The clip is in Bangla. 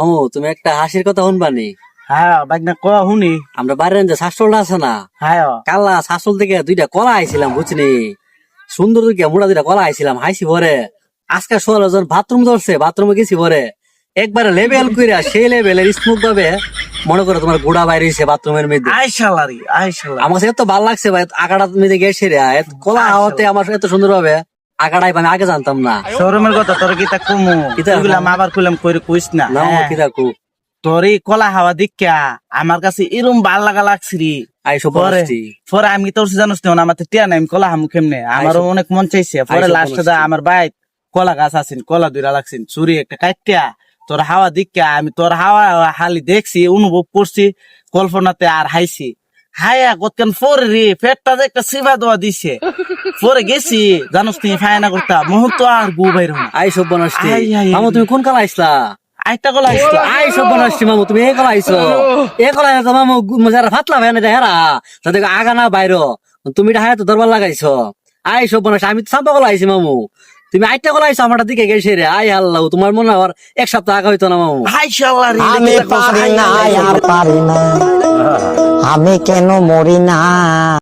ও তুমি একটা হাসির কথা শুনবানি হ্যাঁ শুনি। আমরা বাইরের যে শাসলটা আছে না হ্যাঁ। কাল্লা শাসল থেকে দুইটা কলা আইছিলাম বুঝনি সুন্দর দিকে মোটা দুইটা কলা আইছিলাম ভরে আজকে বাথরুম ধরছে বাথরুমে গেছি ভরে একবারে লেভেল কইরা সেই লেভেলের স্মুথ ভাবে মনে করো তোমার গোড়া বাইরে হইছে বাথরুমের মধ্যে। আমার এত ভালো লাগছে ভাই আগাটা মধ্যে গেছে রে কলা হাওয়াতে আমার এত সুন্দর ভাবে। আগাটাই আমি আগে জানতাম না। শোরুমের কথা তোর কিতা আবার কইরে কইস না। না হ্যাঁ। কি তোর এই কলা হাওয়া দিকা আমার কাছে এরম ভালো লাগা লাগছে রে পরে আমি তোর জানোস না আমার তো টিয়া নাই আমি কলা হামু কেমনে? আমারও অনেক মন চাইছে। পরে লাস্টে দা আমার ভাই কলা গাছ আছেন কলা দুইরা লাগছেন চুরি একটা কাটিয়া তোর হাওয়া দিকা আমি তোর হাওয়া হালি দেখছি অনুভব করছি কল্পনাতে আর হাইছি। হায়া কতক্ষণ পরে রে পেটটা একটা সিবা দেওয়া দিছে। পরে গেছি জানোস তুমি ফায়না করতা মুহূর্ত আর গু বাইর না। আই, আই, আই। মামু তুমি কোন কালা আইসলা? আইটা কলা আসতো আই সব বনষ্টি মামু তুমি এই কলা আইসো এই কলা আইসো মামু যারা ফাতলা ভাই না হেরা তাদের আগা না বাইর। তুমি এটা হায়াত দরবার লাগাইছো। আই সব বনষ্টি আমি তো সাম্পা কলা আইছি মামু। তুমি আইটা কলা আইসো আমার দিকে গেছে রে। আই আল্লাহ তোমার মনে হয় এক সপ্তাহ আগা হইতো না মামু। হাই শালারি আমি পারি না আর পারি না। আমি কেন মরি না?